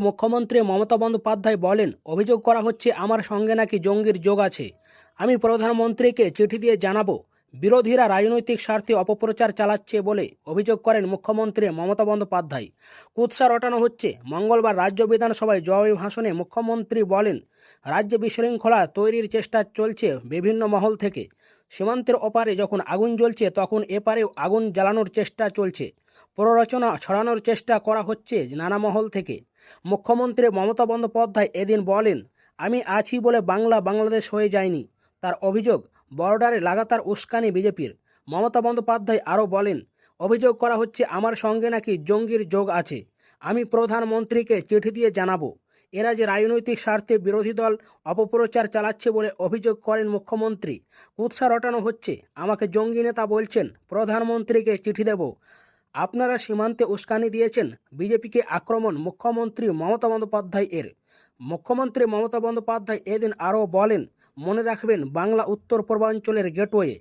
মুখ্যমন্ত্রী মমতা বন্দ্যোপাধ্যায় বলেন, অভিযোগ করা হচ্ছে আমার সঙ্গে নাকি জঙ্গির যোগ আছে। আমি প্রধানমন্ত্রীকে চিঠি দিয়ে জানাব। বিরোধীরা রাজনৈতিক স্বার্থে অপপ্রচার চালাচ্ছে বলে অভিযোগ করেন মুখ্যমন্ত্রী মমতা বন্দ্যোপাধ্যায়। কুৎসা রটানো হচ্ছে। মঙ্গলবার রাজ্য বিধানসভায় জবাবী ভাষণে মুখ্যমন্ত্রী বলেন, রাজ্যে বিশৃঙ্খলা তৈরির চেষ্টা চলছে বিভিন্ন মহল থেকে। সীমান্তের ওপারে যখন আগুন জ্বলছে, তখন এপারেও আগুন জ্বালানোর চেষ্টা চলছে। প্ররোচনা ছড়ানোর চেষ্টা করা হচ্ছে নানা মহল থেকে। মুখ্যমন্ত্রী মমতা বন্দ্যোপাধ্যায় এদিন বলেন, আমি আছি বলে বাংলা বাংলাদেশ হয়ে যায়নি। তার অভিযোগ, বর্ডারে লাগাতার উস্কানি বিজেপির। মমতা বন্দ্যোপাধ্যায় আরও বলেন, অভিযোগ করা হচ্ছে আমার সঙ্গে নাকি জঙ্গির যোগ আছে। আমি প্রধানমন্ত্রীকে চিঠি দিয়ে জানাব। এরা যে রাজনৈতিক স্বার্থে বিরোধী দল অপপ্রচার চালাচ্ছে বলে অভিযোগ করেন মুখ্যমন্ত্রী, কুৎসা রটানো হচ্ছে। আমাকে জঙ্গি নেতা বলছেন, প্রধানমন্ত্রীকে চিঠি দেব। আপনারা সীমান্তে উস্কানি দিয়েছেন বিজেপিকে আক্রমণ মুখ্যমন্ত্রী মমতা বন্দ্যোপাধ্যায় এর। মুখ্যমন্ত্রী মমতা বন্দ্যোপাধ্যায় এদিন আরও বলেন, মনে রাখবেন বাংলা উত্তর পূর্বাঞ্চলের গেটওয়ে।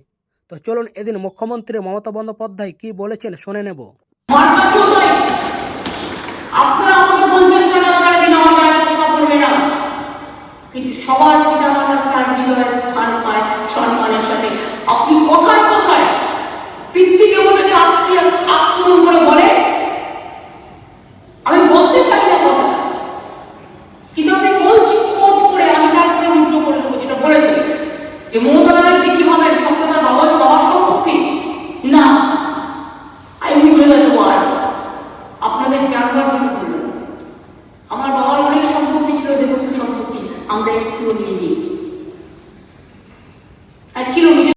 তো চলুন এদিন মুখ্যমন্ত্রী মমতা বন্দ্যোপাধ্যায় কি বলেছেন শুনে নেব। কিন্তু সবার পিতা মাতার তার হৃদয়ের স্থান পায়, সম্মানের সাথে। আপনি কোথায় যে মমতা ব্যানার্জি কি বলেন সম্প্রদায় ভবন পাওয়া সম্পত্তি? না। আই উইল ব্রেদার ওয়ার্ড আপনাদের জানবার জন্য বললাম। আমার বাবার অনেক সম্পত্তি ছিল, দেবত্ব সম্পত্তি। আমরা একটু নিয়ে নিই